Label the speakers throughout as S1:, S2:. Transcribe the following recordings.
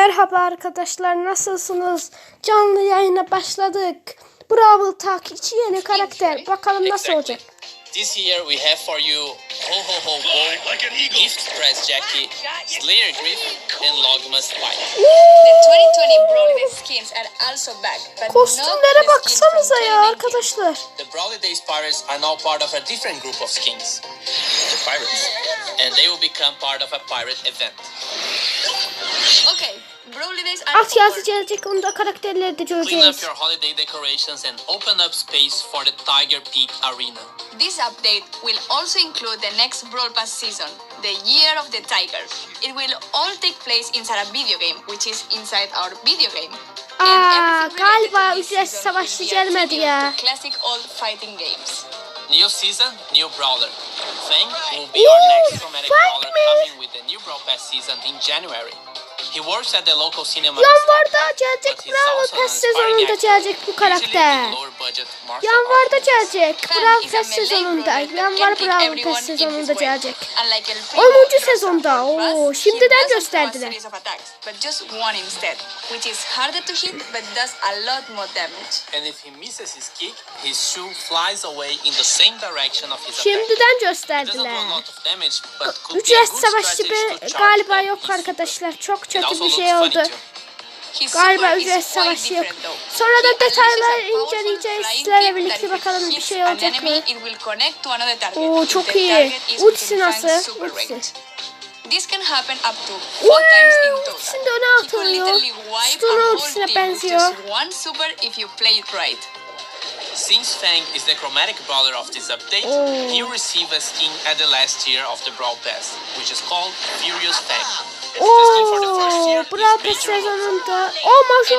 S1: Merhaba arkadaşlar nasılsınız? Canlı yayına başladık. Bravo Tak içi yeni karakter. Bakalım nasıl olacak.
S2: This year we have for you Ho Ho Ho Go,
S3: like an eagle.
S2: Gift Press Jackie, Slayer Griff, and Logmas Spike.
S4: The 2020 Broly skins are also back, but
S1: Kostümlere baksanıza ya
S4: 2019.
S1: arkadaşlar.
S2: The Brawley Days Pirates are now part of a different group of skins, the Pirates, and they will become part of a pirate event.
S4: Okay,
S1: Alt yazı gelecek onda karakterleri de
S2: Clean up
S1: göreceğiz.
S2: your holiday decorations and open up space for the Tiger Peak Arena.
S4: This update will also include the next Brawl Pass season, the Year of the Tiger. It will all take place inside a video game, which is inside our video game.
S1: Aa,
S4: related
S1: galiba ücretsiz savaşçı gelmedi ya.
S4: Classic old fighting games.
S2: New season, new brawler. Fang will be our next chromatic brawler
S1: mi?
S2: coming with the new Brawl Pass season in January. He works at the local cinema. in
S1: Yanvarda gelecek Bravo
S2: aspiring
S1: sezonunda gelecek bu karakter. Yanvarda gelecek. Bravo
S4: melee
S1: sezonunda. Yanvar Bravo
S4: his
S1: sezonunda gelecek.
S4: Unlike El Primo
S1: 10.
S4: or
S1: sezonda. Oo,
S4: Buzz,
S1: şimdiden gösterdiler.
S4: but just one instead, which is harder to hit but does a lot more damage.
S2: And if he misses his kick, his shoe flies away in the same direction of his attack.
S1: Şimdiden gösterdiler. Ücretsiz bir
S2: charge
S1: galiba yok arkadaşlar. Çok kötü bir şey oldu. Galiba
S4: quite
S1: savaşı yok. Sonra da detaylar inceleyeceğiz. Sizlerle birlikte bakalım bir şey olacak mı? Oo çok iyi.
S4: Fang's
S1: nasıl?
S4: range. This can happen up to four times in total. He could
S1: atılıyor.
S4: literally wipe
S1: Stun
S4: a whole
S1: ultisine
S4: team with
S1: benziyor.
S4: just one super if you play it right.
S2: Since Fang is the chromatic brawler of this update,
S1: Oh.
S2: he received a skin at the last tier of the Brawl Pass, which is called Furious Fang. The skin for the first tier
S1: Oo,
S2: is
S1: Bravo Pass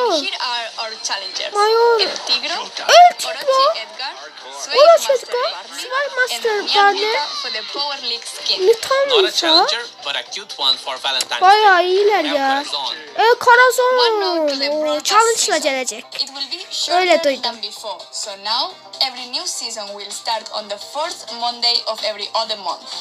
S2: Major
S1: Major.
S4: challengers.
S1: Mayor.
S4: El Tigro,
S1: El Tigro.
S4: Edgar, Sway Master Barney, for the Power League skin.
S1: Ne tanrıysa. Bayağı iyiler ya. Oo,
S4: broadcast
S1: Challenge'la gelecek. Öyle duydum.
S4: So now every new season will start on the fourth Monday of every other month.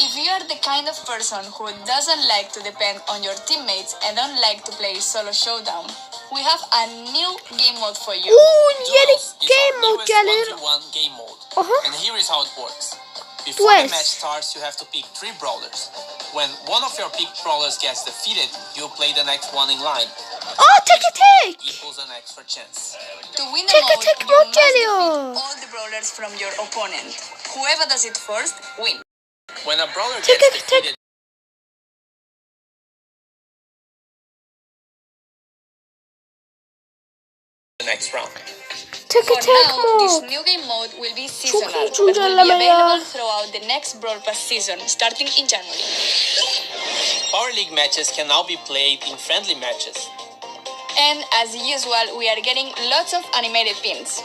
S4: If you are the kind of person who doesn't like to depend on your teammates and don't like to play solo showdown, we have a new game mode for you.
S1: Oo, yeni
S2: Duels is
S1: game
S2: our
S1: mode
S2: newest
S1: gelir.
S2: 1v1 game mode.
S1: Aha.
S2: And here is how it works. Before
S1: Duels.
S2: the match starts, you have to pick three brawlers. When one of your picked brawlers gets defeated, you play the next one in line.
S1: Oh, take teke take!
S2: Equals an extra chance.
S4: To win the
S1: Tek
S4: mode,
S1: tek
S4: you
S1: mod
S4: must defeat all the brawlers from your opponent. Whoever does it first, win.
S2: When a brawler
S1: Tek
S2: gets
S1: tek tek.
S2: defeated, next round.
S1: Teke
S4: For
S1: tek
S4: now, this new game mode will be
S1: iyi
S4: seasonal, but will be available throughout the next Brawl Pass season, starting in January.
S2: Power League matches can now be played in friendly matches.
S4: And as usual, we are getting lots of animated pins.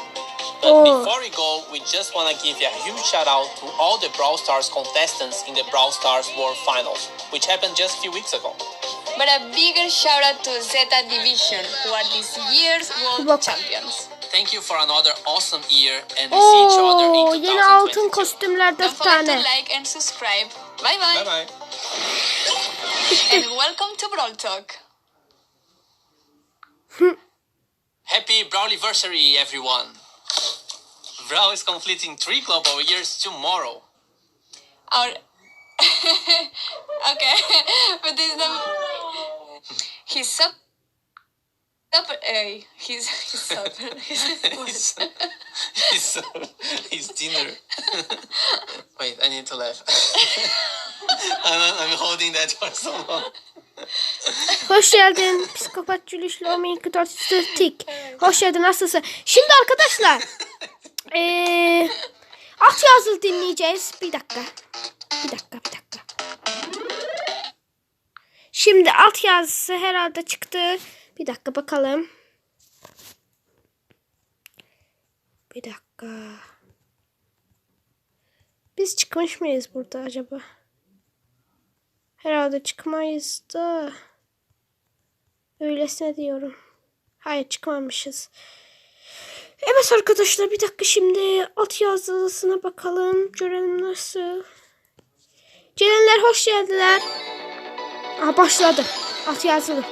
S2: But
S1: Oh.
S2: before we go, we just want to give a huge shout out to all the Brawl Stars contestants in the Brawl Stars World Finals, which happened just a few weeks ago.
S4: But a bigger shout out to Zeta Division, who are this year's world
S1: Bak.
S4: champions.
S2: Thank you for another awesome year and we see each other
S1: Oo,
S2: in
S1: yeni altın
S2: 2022.
S1: kostümler
S4: Don't
S1: dört
S4: forget to
S1: tane.
S4: like and subscribe. Bye bye.
S2: Bye bye.
S4: And welcome to Brawl Talk.
S2: Happy Brawliversary, everyone! Brawl is completing three global years tomorrow.
S4: Our okay, but this is the he's sub. Sub, uh, he's he's sub.
S2: His, his, his dinner. Wait, I need to laugh. I'm, I'm holding that for so long.
S1: Hoş geldin psikopat Julius Lomi Tik. Hoş geldin nasılsın? Şimdi arkadaşlar eee alt yazılı dinleyeceğiz. Bir dakika. Bir dakika bir dakika. Şimdi alt yazısı herhalde çıktı. Bir dakika bakalım. Bir dakika. Biz çıkmış mıyız burada acaba? Herhalde çıkmayız da. Öylesine diyorum. Hayır çıkmamışız. Evet arkadaşlar bir dakika şimdi alt yazılısına bakalım. Görelim nasıl. Gelenler hoş geldiler. Aha başladı. Alt yazılı.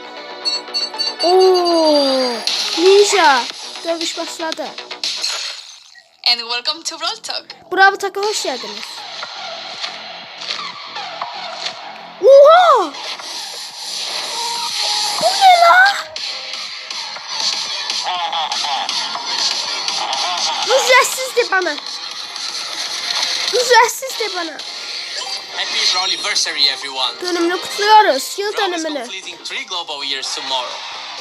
S1: Oo, ninja. Dövüş başladı.
S4: And welcome to Brawl Talk.
S1: Bravo Taka hoş geldiniz. Oha! Bu ne la? Ücretsiz bana. Ücretsiz de bana.
S2: Happy Brawliversary, everyone!
S1: Dönümünü kutluyoruz. Yıl dönümünü.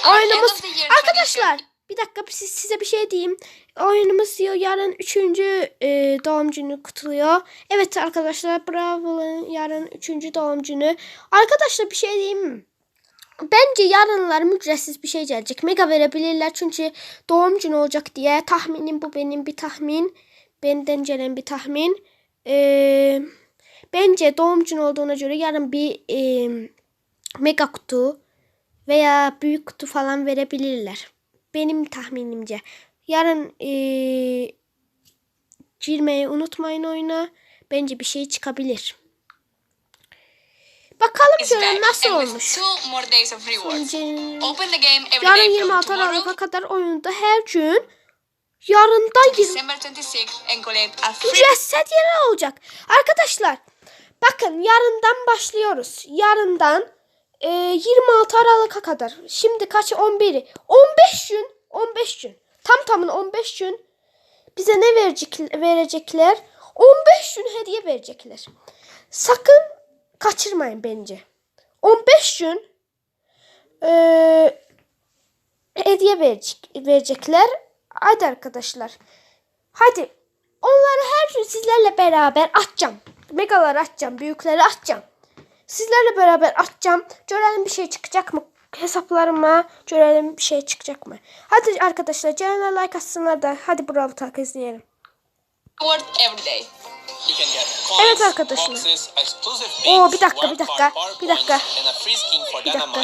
S1: Oyunumuz... Arkadaşlar bir dakika siz, size bir şey diyeyim. Oyunumuz yarın 3. E, doğum günü kutluyor. Evet arkadaşlar Bravo'nun yarın 3. doğum günü. Arkadaşlar bir şey diyeyim mi? Bence yarınlar ücretsiz bir şey gelecek. Mega verebilirler çünkü doğum günü olacak diye. Tahminim bu benim bir tahmin. Benden gelen bir tahmin. Ee, bence doğum günü olduğuna göre yarın bir e, mega kutu veya büyük kutu falan verebilirler. Benim tahminimce. Yarın eee girmeyi unutmayın oyuna. Bence bir şey çıkabilir. Bakalım şöyle nasıl olmuş. Yarın
S4: day from
S1: 26 Aralık'a kadar oyunda her gün yarından 20
S4: December 26th and collect a free
S1: ücretsiz hediyeler olacak. Arkadaşlar bakın yarından başlıyoruz. Yarından e, 26 Aralık'a kadar. Şimdi kaç? 11'i. 15 gün. 15 gün. Tam tamına 15 gün bize ne verecek, verecekler? 15 gün hediye verecekler. Sakın kaçırmayın bence. 15 gün e, hediye verecek, verecekler. Hadi arkadaşlar. Hadi. Onları her gün sizlerle beraber atacağım. Megaları atacağım. Büyükleri atacağım. Sizlerle beraber atacağım. Görelim bir şey çıkacak mı? Hesaplarıma görelim bir şey çıkacak mı? Hadi arkadaşlar canına like atsınlar da hadi bravo tak izleyelim.
S4: reward every day.
S2: You can get
S1: Evet arkadaşlar. Oo, bir dakika, bir dakika, bir dakika. Bir dakika.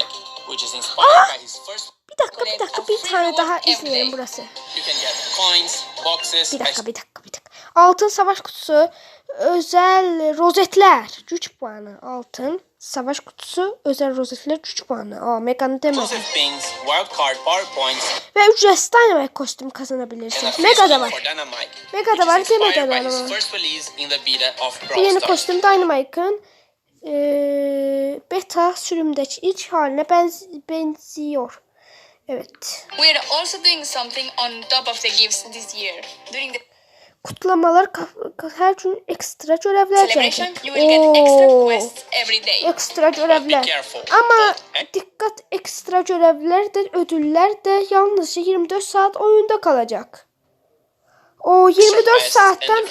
S2: First.
S1: Bir dakika bir dakika bir tane daha izleyelim burası. Bir dakika bir dakika bir dakika. Altın savaş kutusu özel rozetler güç puanı. Altın savaş kutusu özel rozetler güç puanı. Aa meganı demedim. Ve ücretsiz dynamite kostüm
S2: and a
S1: kazanabilirsin.
S2: free
S1: Mega da var. Mega da var,
S2: beta of
S1: Bir yeni kostüm Dynamite'ın eee beta sürümdeki ilk haline benz benziyor. Evet.
S4: We are also doing something on top of the gifts this year. During the
S1: Kutlamalar her gün ekstra görevler
S4: day.
S1: Ekstra görevler.
S2: Careful.
S1: Ama dikkat ekstra görevler de ödüller de yalnızca 24 saat oyunda kalacak. O 24
S2: Surprise
S1: saatten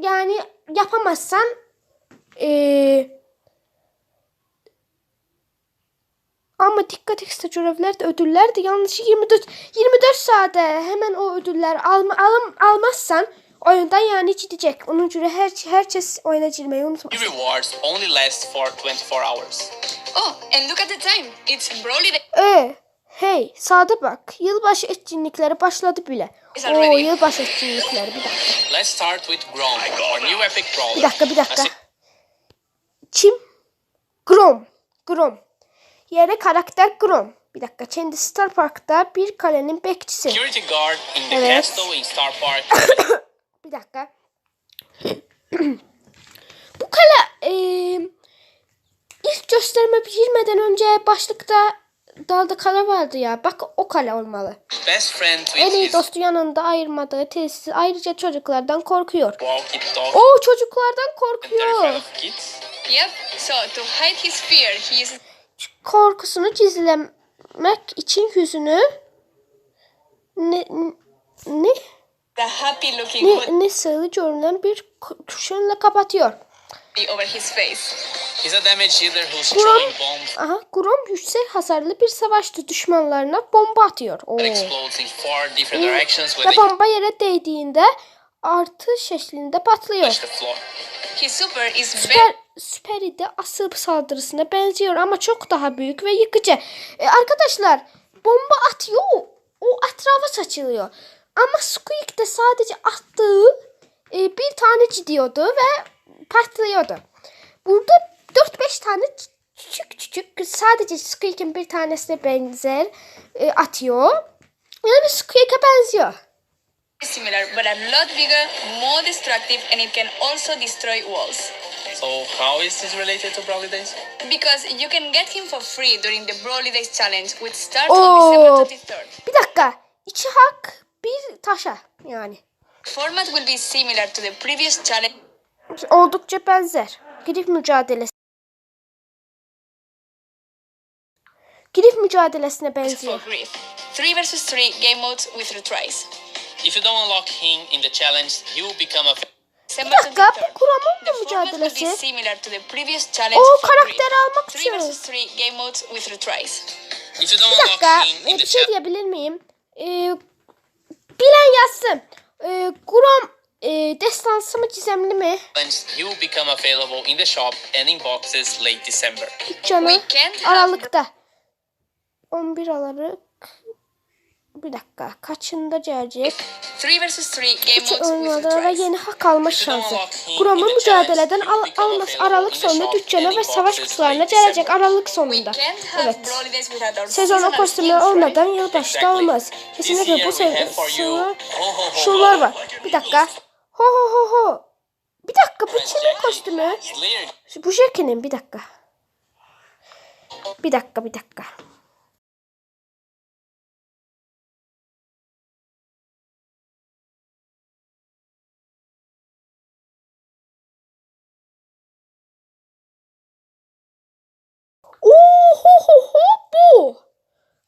S1: yani yapamazsan eee ama dikkat ekstra görevler de ödüller de yalnızca 24 24 saate hemen o ödüller alma, alım, almazsan oyundan yani gidecek. Onun göre her herkes oyuna girmeyi unutma.
S2: Your rewards only last for 24 hours.
S4: Oh, and look at the time. It's Broly.
S1: Ee, hey sağda bak. Yılbaşı etkinlikleri başladı bile. Oo
S4: ready?
S1: yılbaşı etkinlikleri bir dakika.
S2: Let's start with Grom, our new epic brawler.
S1: Bir dakika bir dakika. Kim? Grom. Grom. Yere karakter Grom. Bir dakika. Kendi Star Park'ta bir kalenin bekçisi.
S2: Security guard in the
S1: Evet.
S2: castle in Star Park.
S1: Bir dakika. Bu kale eee ilk gösterime girmeden önce başlıkta dalda kale vardı ya. Bak o kale olmalı.
S2: Best friend with
S1: En iyi dostu yanında ayırmadığı tesis ayrıca çocuklardan korkuyor. O çocuklardan korkuyor.
S4: Yep. So to hide his fear, he is
S1: Korkusunu gizlemek için yüzünü ne ne
S4: the happy looking hoodie
S1: ne, ne sığlı görünen bir kuşunla kapatıyor.
S4: over his face.
S2: He's a damage dealer who's
S1: Grom,
S2: throwing bombs
S1: aha, Grom yüksek hasarlı bir savaşçı düşmanlarına bomba atıyor. Oo.
S2: that explodes in four different directions when
S1: Ve bomba yere değdiğinde artı şeklinde patlıyor.
S2: touch the floor.
S4: His super is
S1: Süper,
S4: very
S1: Süperi de asıl saldırısına benziyor ama çok daha büyük ve yıkıcı. E, arkadaşlar bomba atıyor. O etrafa saçılıyor. Ama Squeak de sadece attığı e, bir tane gidiyordu ve patlıyordu. Burada 4-5 tane küçük küçük sadece Squeak'in bir tanesine benzer e, atıyor. Yani Squeak'e benziyor.
S4: similar but a lot bigger, more destructive, and it can also destroy walls.
S2: So how is this related to Brawly Days?
S4: Because you can get him for free during the Broly Days challenge, which starts on
S1: Oo.
S4: December 23rd.
S1: Bir dakika. İki hak bir taşa yani.
S4: Format will be similar to the previous challenge
S1: Oldukça benzer. Grif mücadelesi. Grif mücadelesine
S4: for
S1: benziyor.
S4: 3 versus 3 game modes with retries.
S2: If you don't unlock him in the challenge, he will become a
S1: Bir dakika
S4: 23rd.
S1: bu Kuramon mu mücadelesi? O karakteri almak
S4: 3
S1: için.
S4: versus 3 game modes with retries.
S2: If you don't
S1: Bir dakika
S2: unlock him in
S1: bir
S2: the
S1: şey
S2: challenge,
S1: diyebilir miyim? E, bilen yazsın. E, Kuram e, destansı mı gizemli mi?
S2: he will become available in the shop and in boxes late December.
S1: Canı
S4: We can't have
S1: Aralıkta. 11 Aralık. Bir dakika. Kaçında gelecek?
S4: 3 versus 3 game
S1: Üç
S4: modes with
S1: oyunlarda ve
S4: retries.
S1: yeni hak alma şansı. Kuramı mücadeleden al alması Aralık sonunda dükkana ve savaş kutularına gelecek Aralık sonunda. Evet. Sezona kostümü olmadan yılbaşı da olmaz. Kesinlikle bu sezona şunlar var. Bir dakika. Ho ho ho ho. Bir dakika bu kimin kostümü? Bu Jackie'nin bir dakika. Bir dakika bir dakika.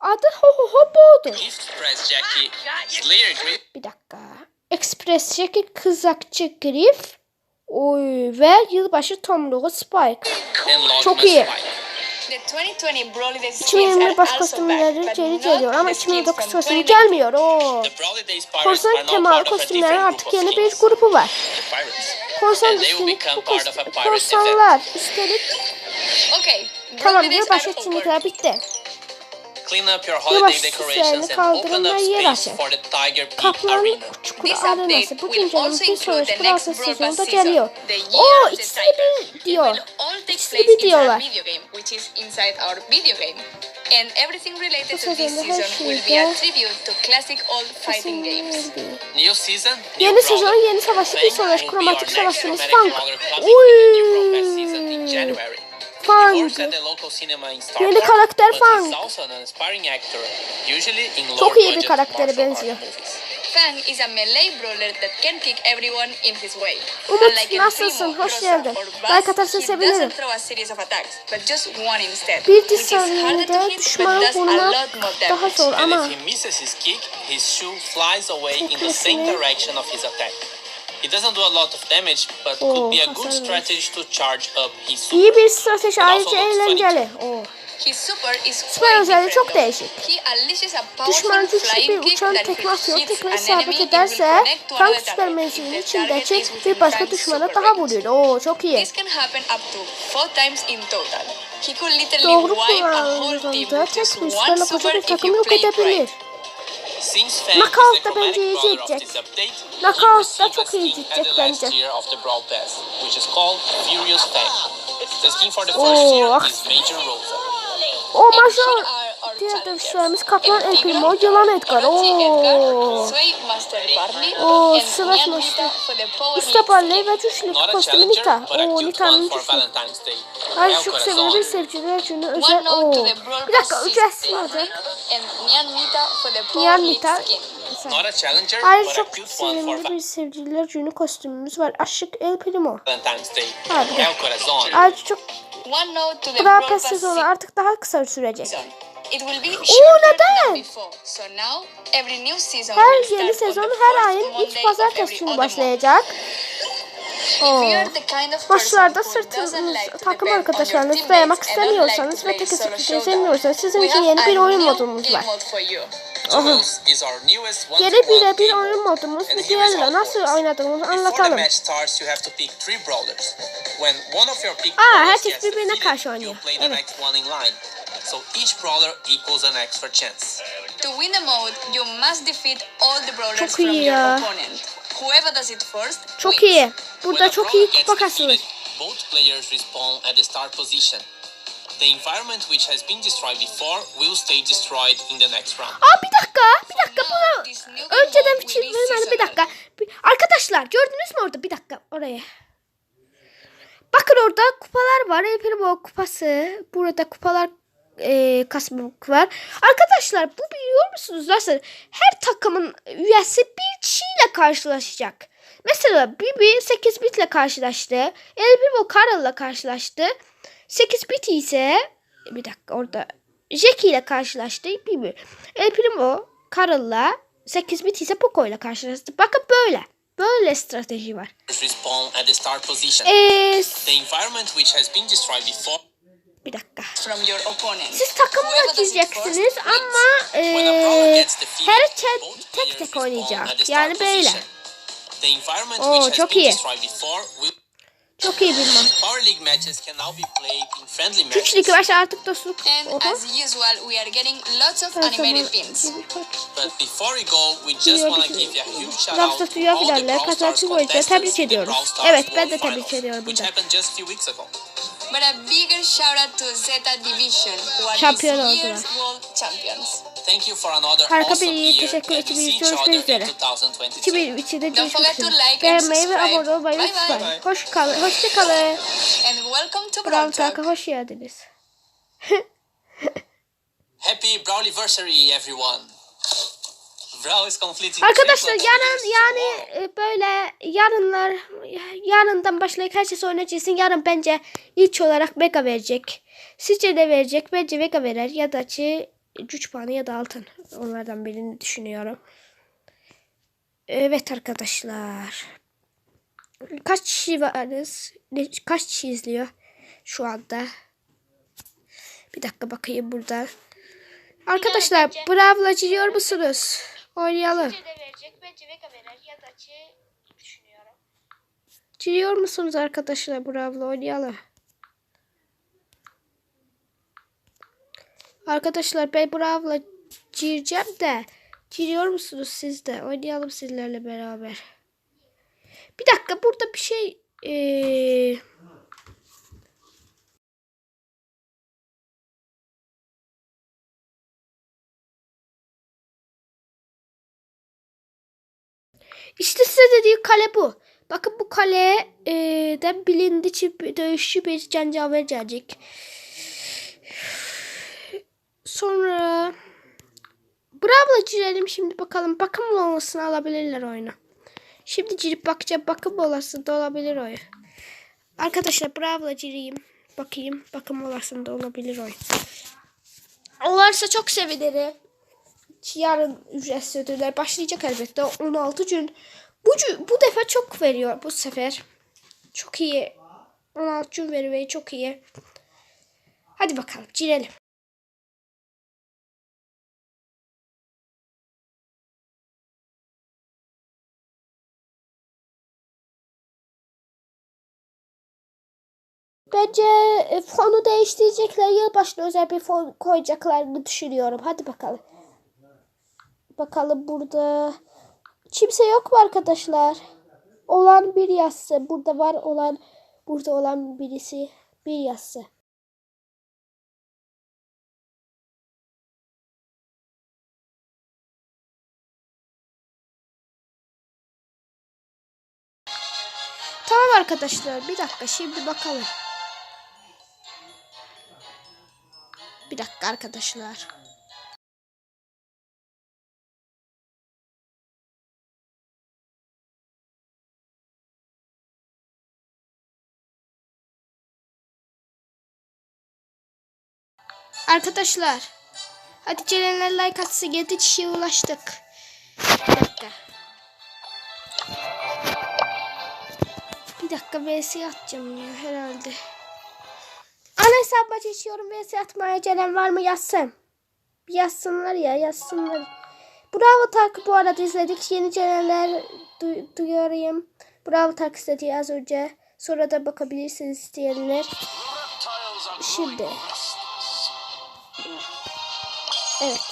S1: Adı ho ho ho
S2: Grip,
S1: Bir dakika. Express Jackie kızakçı Griff. Oy ve yılbaşı tomruğu Spike. Çok iyi.
S2: Spike.
S4: The 2020 Broly Days skins
S1: 2020
S4: are
S1: baş kostümleri geri geliyor ama
S4: the skins
S1: 2009
S4: from
S1: kostümü
S4: 2019.
S1: gelmiyor. Oo. Korsan temalı kostümlerin artık yeni bir grubu var. Korsan üstünlük bu Korsanlar üstelik
S4: Okay,
S1: tamam
S4: are over.
S1: etkinlikler bitti.
S2: Clean up your holiday decorations and open up space for the Tiger Peak
S1: Kaplan
S2: Arena.
S1: Çukuru
S4: This
S1: Arenası
S4: update
S1: bu
S4: will also
S1: bir
S4: include
S1: sonraki
S4: the next
S1: Brawl
S4: Brawl
S1: sezonunda
S4: Pass season,
S1: geliyor.
S4: the Year
S1: Oo
S4: of the
S1: ikisi de
S4: Tiger.
S1: bir
S4: It
S1: diyor.
S4: will all take
S1: İkisi de
S4: place
S1: bir diyorlar.
S4: video game, which is inside our video game. And everything related to this
S1: sezonda her
S4: season will be a
S1: şeyde
S4: tribute to classic old fighting games.
S2: New season, new
S1: Yeni
S2: brawler.
S1: sezon yeni savaşı bir
S2: Fang
S1: sonraki
S2: will be
S1: kromatik
S2: our next brawler coming with a new Brawl Pass season in. January. Star
S1: Yeni karakter Fang.
S2: he's also an aspiring actor, usually in
S1: Çok iyi bir karaktere benziyor.
S4: Fang is a melee brawler that can kick everyone in his way.
S1: Umut, nasılsın? Hoş geldin. Like atarsan
S4: he
S1: sevinirim.
S4: doesn't throw a series of attacks, but just one instead.
S1: Bir saniyede düşmanı
S4: more
S1: daha zor ama
S2: if he doesn't do a lot of damage, but
S1: Oh,
S2: could be a good strategy to charge up his super.
S1: iyi bir strateji ayrıca eğlenceli. Oo.
S4: His super is
S1: Süper
S4: quite
S1: özelliği çok değişik. Düşman güçlü
S4: flying
S1: bir
S4: kick
S1: uçan tekme atıyor. Tekme isabet ederse tank süper menzilinin
S4: is within
S1: bir başka düşmana daha vuruyor. Oo çok iyi.
S4: This can happen up to four times in total. He could literally
S1: Doğru
S4: wipe a whole team
S1: kullandığında
S4: with just
S1: tek bir
S4: super
S1: koca bir takımı yok edebilir. Knockout da bence iyi gidecek. Knockout da çok iyi gidecek bence.
S2: Major Rosa.
S1: O
S4: And
S1: diğer dövüşçülerimiz Kaplan,
S4: El
S1: Primo, Yılan Edgar.
S4: Orochi Edgar,
S1: Oo.
S4: Sway Master Barley,
S1: Oo,
S4: and
S1: Sıvat
S4: Nyan
S1: Master.
S4: Nita for the Power
S1: Usta
S4: League
S1: Barley
S4: skin.
S1: ve
S2: a
S1: kostümü Nita.
S2: but a
S1: Oo
S2: cute
S1: Nita'nın
S2: one for
S1: güçlü.
S2: Valentine's Day.
S1: Ay
S2: El
S1: çok sevgililer günü
S4: One
S1: özel.
S4: note
S1: Oo.
S4: to the Brawl
S1: Bir dakika ücretsiz olacak.
S4: And Nyan Nita
S1: Ayrıca çok bir sevgililer günü kostümümüz var. Aşık El Primo.
S2: Valentine's Day.
S1: Ha, bir de-
S2: El Corazon.
S1: Ayrıca çok Pass
S4: Pass
S1: sezonu artık daha kısa sürecek.
S4: It will be
S1: Oo, neden?
S4: than before. So now every new season
S1: Her yeni sezon her ayın ilk pazartesi günü başlayacak. Oo.
S4: If you are the kind of person
S1: Maçlarda
S4: who doesn't
S1: sırtınız takım arkadaşlarınızı dayamak istemiyorsanız ve tek
S4: showdown,
S1: sevmiyorsanız sizin için yeni
S4: a
S1: bir oyun
S4: new
S1: modumuz var. Yeni birebir oyun modumuz ve diğerle nasıl oynadığımızı anlatalım. Aa, herkes birbirine karşı oynuyor.
S2: you play the
S1: Evet.
S2: So each brawler equals an extra chance.
S4: To win the mode, you must defeat all the brawlers
S1: Çok
S4: from
S1: iyi
S4: your
S1: ya.
S4: opponent. Whoever does it first
S1: Çok
S4: wins.
S1: iyi. Burada
S2: When a
S1: çok
S2: brawler
S1: iyi
S2: gets
S1: kupa kasılır.
S2: defeated, Both players respawn at the start position. The environment which has been destroyed before will stay destroyed in the next round.
S1: Aa bir dakika. Bir dakika
S4: new
S1: önceden çizmem bir dakika. Bir- Arkadaşlar gördünüz mü orada? Bir dakika oraya. Bakın orada kupalar var. El Primo kupası. Burada kupalar e, kasmak var. Arkadaşlar bu biliyor musunuz? Nasıl? Her takımın üyesi bir kişiyle karşılaşacak. Mesela Bibi 8 bitle karşılaştı. El Primo Carl'la karşılaştı. 8 bit ise bir dakika orada Jackie ile karşılaştı. Bibi. El Primo Carl'la 8 bit ise Poco ile karşılaştı. Bakın böyle. Böyle strateji var.
S2: Respawn at the start position.
S1: Eee
S2: The environment which has been destroyed before.
S1: Bir dakika. Siz takımla gireceksiniz ama
S2: defeated,
S1: her tek tek oynayacak. Yani böyle. Oo, çok iyi. Çok iyi bilmem.
S2: Power League matches can now be played in friendly matches.
S1: güveç artık dostluk.
S4: And
S1: Oho.
S4: as usual, we are getting lots of animated pins.
S2: But before we go, we just want to
S1: bizi.
S2: give a huge shout out to all the Brawl Stars contestants
S1: tebrik ediyoruz.
S2: Brawl Stars
S1: Evet, ben de tebrik ediyorum
S2: Which
S1: burada.
S2: happened just a few weeks ago.
S4: But a bigger shout out to Zeta Division, who are
S1: Şampiyon
S4: this
S1: oldular.
S4: year's world champions.
S2: Thank you for another
S1: Harika
S2: awesome
S1: bir
S2: year
S1: teşekkür
S2: other
S1: Görüşmek üzere.
S2: in 2022.
S1: 2003'de
S4: Don't
S1: görüşmek
S4: forget to
S1: üzere.
S4: like and
S1: Beğenmeyi ve abone olmayı unutmayın. Hoş kalın. Hoşça kalın.
S4: And welcome to
S1: Brawl
S4: Brawl Talk.
S1: Talk'a hoş geldiniz.
S2: Happy Brawliversary everyone.
S1: Arkadaşlar yarın yani e, böyle yarınlar yarından başlayıp her şey oynayacaksın. Yarın bence ilk olarak Mega verecek. Sizce ne verecek? Bence Mega verer ya da ki güç puanı ya da altın. Onlardan birini düşünüyorum. Evet arkadaşlar. Kaç kişi varız? Kaç kişi izliyor şu anda? Bir dakika bakayım burada. Arkadaşlar Brav'la giriyor musunuz? Oynayalım. Giriyor musunuz arkadaşlar Brav'la oynayalım. Arkadaşlar ben Brav'la gireceğim de giriyor musunuz siz de? Oynayalım sizlerle beraber. Bir dakika burada bir şey eee İşte size dediğim kale bu. Bakın bu kaleden bilindi ki bir dövüşçü bir cencaver gelecek. Sonra Bravo'la girelim şimdi bakalım. Bakım olasını alabilirler oyunu. Şimdi girip bakacağım. Bakım olasında olabilir oyun. Arkadaşlar Bravo'la gireyim. Bakayım. Bakım olasında olabilir oyun. Olarsa çok sevinirim. Yarın ücretsiz ödüller başlayacak elbette. 16 gün. Bu, bu defa çok veriyor bu sefer. Çok iyi. 16 gün veriyor çok iyi. Hadi bakalım girelim. Bence e, fonu değiştirecekler. Yılbaşına özel bir fon koyacaklarını düşünüyorum. Hadi bakalım. Bakalım burada kimse yok mu arkadaşlar? Olan bir yazsı. Burada var olan burada olan birisi bir yazsı. Tamam arkadaşlar bir dakika şimdi bakalım. Bir dakika arkadaşlar. Arkadaşlar. Hadi gelenler like atsın. 7 kişiye ulaştık. Bir dakika. Bir dakika VS atacağım ya herhalde. Ana hesabıma geçiyorum VS atmaya gelen var mı yazsın. Bir yazsınlar ya yazsınlar. Bravo Tark'ı bu arada izledik. Yeni gelenler du- duyuyorum. Bravo Tark istedi az önce. Sonra da bakabilirsiniz isteyenler. Şimdi. Evet.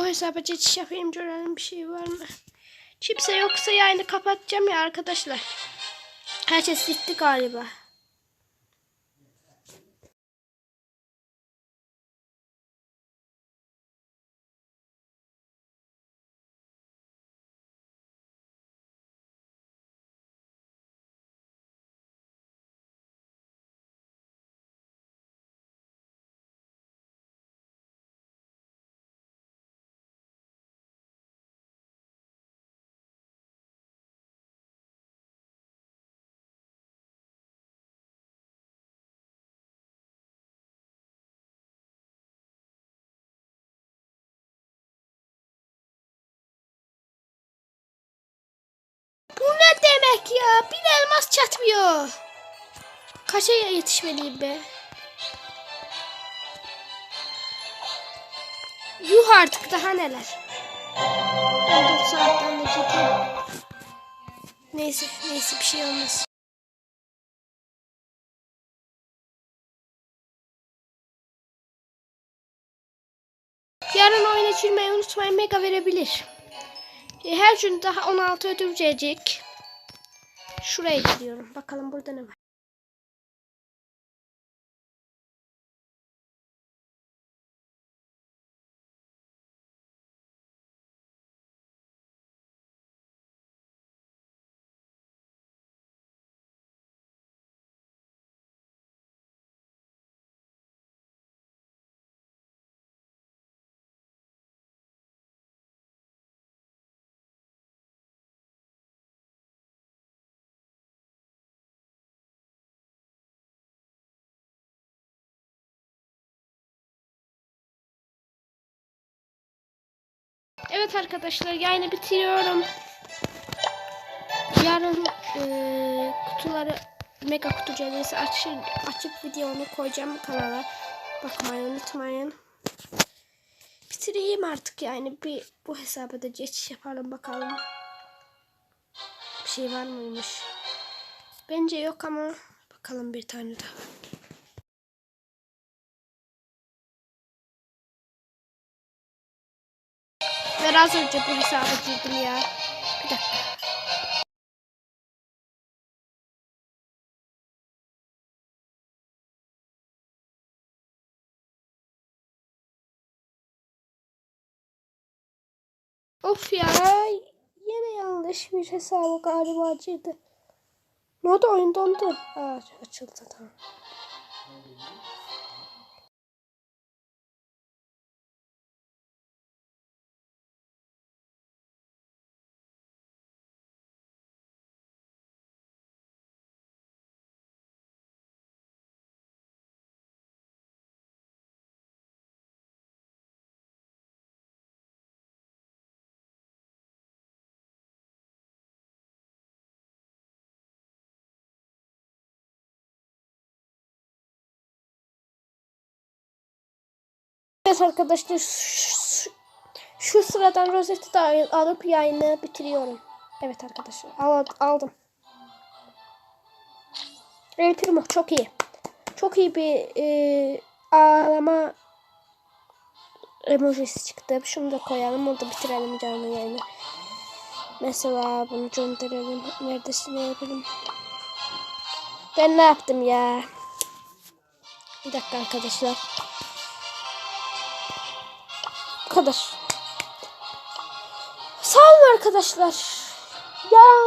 S1: O hesaba geçiş yapayım görelim bir şey var mı? Kimse yoksa yayını kapatacağım ya arkadaşlar. Herkes gitti galiba. Demek ya? Bir elmas çatmıyor. Kaça yetişmeliyim be? Yuh artık daha neler. 14 saatten de çekeyim. Neyse, neyse bir şey olmaz. Yarın oyuna girmeyi unutmayın. Mega verebilir. E, Her gün daha 16 ödül gelecek. Şuraya gidiyorum. Bakalım burada ne var. Evet arkadaşlar yayını bitiriyorum. Yarın eee, kutuları mega kutu cennesi açıp, açıp videonu koyacağım kanala. Bakmayı unutmayın. Bitireyim artık yani bir bu hesaba da geçiş yapalım bakalım. Bir şey var mıymış? Bence yok ama bakalım bir tane daha. Ben az önce bu hesaba girdim ya. Bir dakika. Of ya. Yine yanlış bir hesabı galiba girdi. Ne oldu oyun dondu. Aa, açıldı tamam. Evet arkadaşlar şu, şu sıradan rozeti de alıp yayını bitiriyorum. Evet arkadaşlar al, aldım. El Primo çok iyi. Çok iyi bir e, ağlama emojisi çıktı. Şunu da koyalım. Onu da bitirelim canlı yayını. Mesela bunu gönderelim. Neredesin ne yapalım? Ben ne yaptım ya? Bir dakika arkadaşlar kadar. Sağ olun arkadaşlar. Yarın